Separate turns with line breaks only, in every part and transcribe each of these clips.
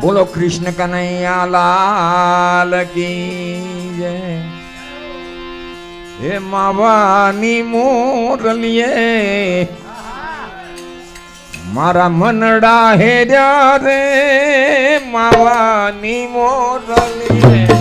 બોલો કૃષ્ણ કનૈયા લાલ કી જય હે માવાની મોરલીએ. મારા મનડા હેર્યા રે માવાની મોરલીએ.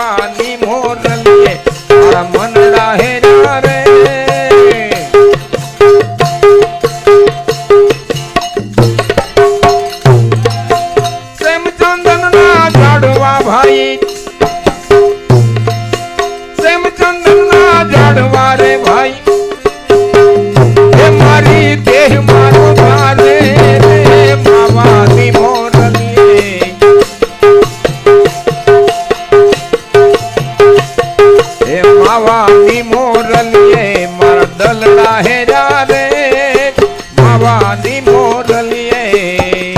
માવાની મોરલીએ મારા મનડા મારા દલડા હેરા રે માવાની મોરલીએ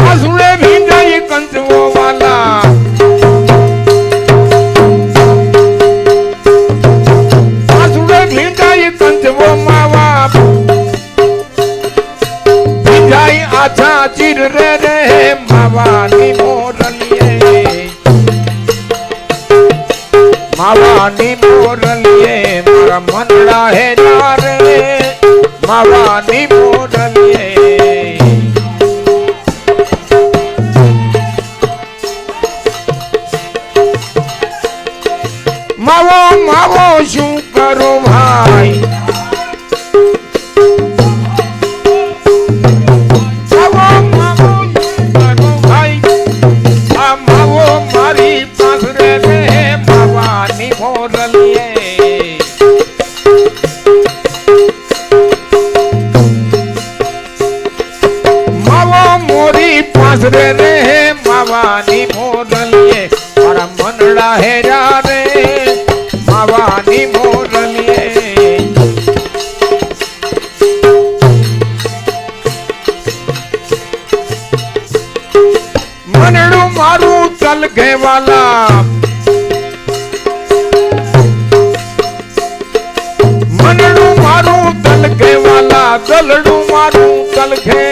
આસુડે ભીંજાઈ કંચવો વાલા આસુડે ભીંજાઈ કંચવો માવા ભીંજાઈ આછા ચીર રે રે માવાની મોરલીએ મારા મનડા હે નારે માવાની મોરલીએ. માવો માવો શું કરું ભાઈ? માવો મોરી પાસરે રે માવાની મોરલીએ. મારા મનડા હેરા રે, માવાની મોરલીએ. મનડું મારું તલગે વાલા દલડું મારું કલખે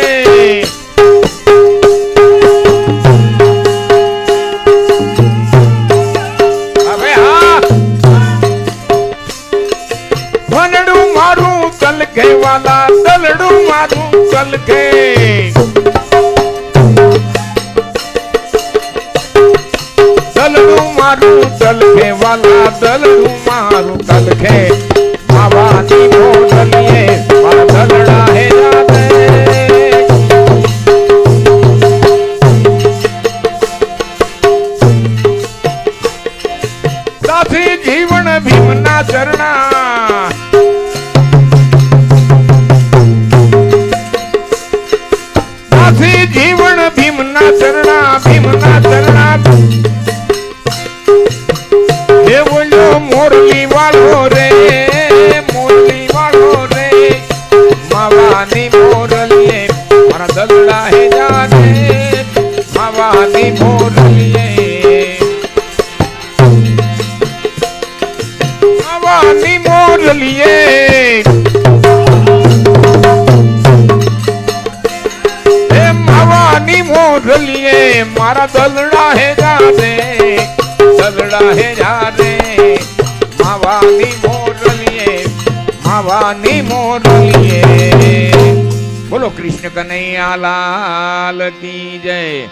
મારું તલગે વાલા દલડું મારું તલગે દલડું મારું તલખે વાલા દલડું મારું તલખે ચરણા. જીવન ભીમના ચરણા ભીમના ચરણા. હે બોલ્યો મોરલી વાળો રે, મોરલી વાળો રે. માવાની મોરલીએ એ માવાની મોરલીએ મારા દલડા હે જાને દલડા હે જાને માવાની મોરલીએ માવાની મોરલીએ બોલો કૃષ્ણ કનૈયા લાલ કી જય.